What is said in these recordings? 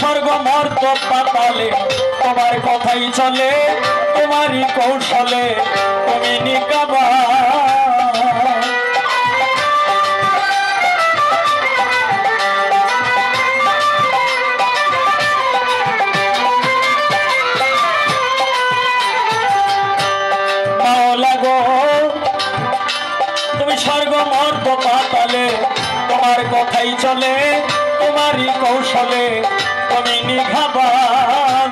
স্বর্গ মর্ত পাতালে তোমার কথাই চলে, তোমারই কৌশলে, তুমি নিকাবা তোমার কথাই চলে, তোমারই কৌশলে তুমি নিঘাবান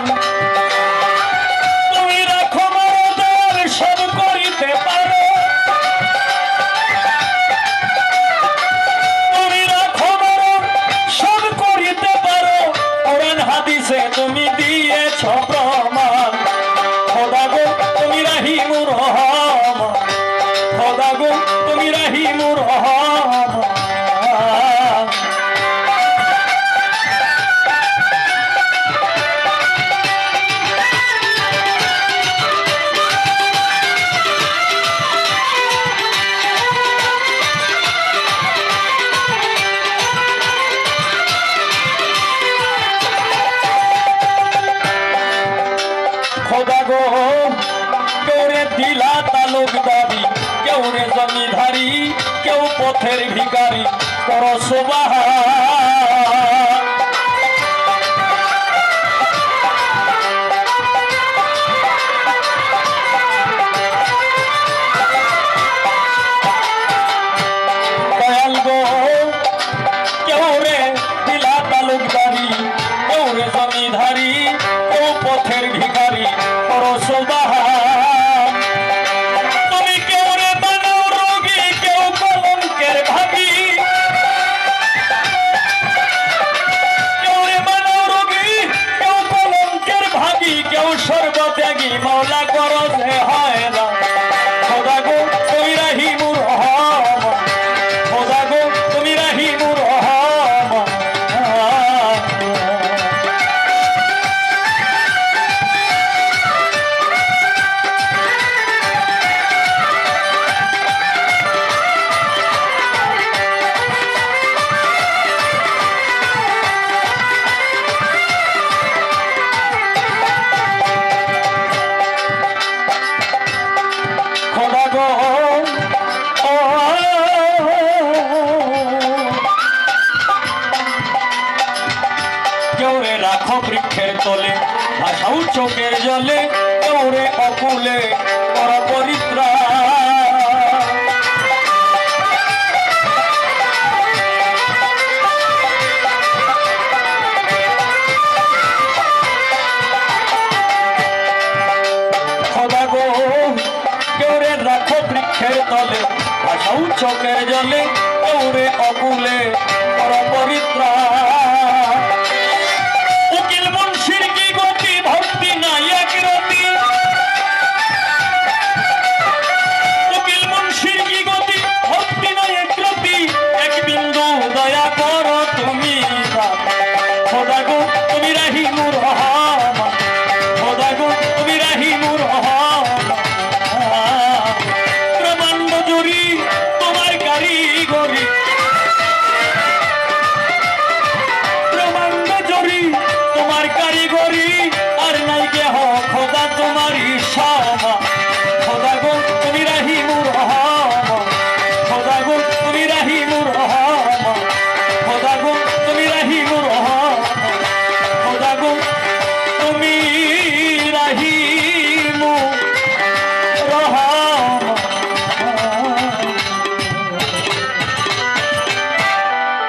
তুমি রাখো মরদার সব তুমি রাখো হাদিসে তুমি দিয়েছ প্রমাণ। খোদা তুমি রাহিমুর রহমান। খোদা কেউ রে দিলা তালুকদারি কেউ রে জমিধারী কেউ পথের ভিখারি। করো সুবাহা সর্বত্যাগী মাওলা খোদা গো ও কেউ রে রাখো বৃক্ষের তলে ভাষাও চোখের জলে কেউরে অকুলে কর তলে ভাষাও চোখের জলে দৌড়ে অকুলে পরপরিত্রা উকিল মুন্সির কি গতি? ভক্তি নাই এক রতি। উকিল তুমি খোদা গো গরি আর নাই কে খোদা তোমারই সম।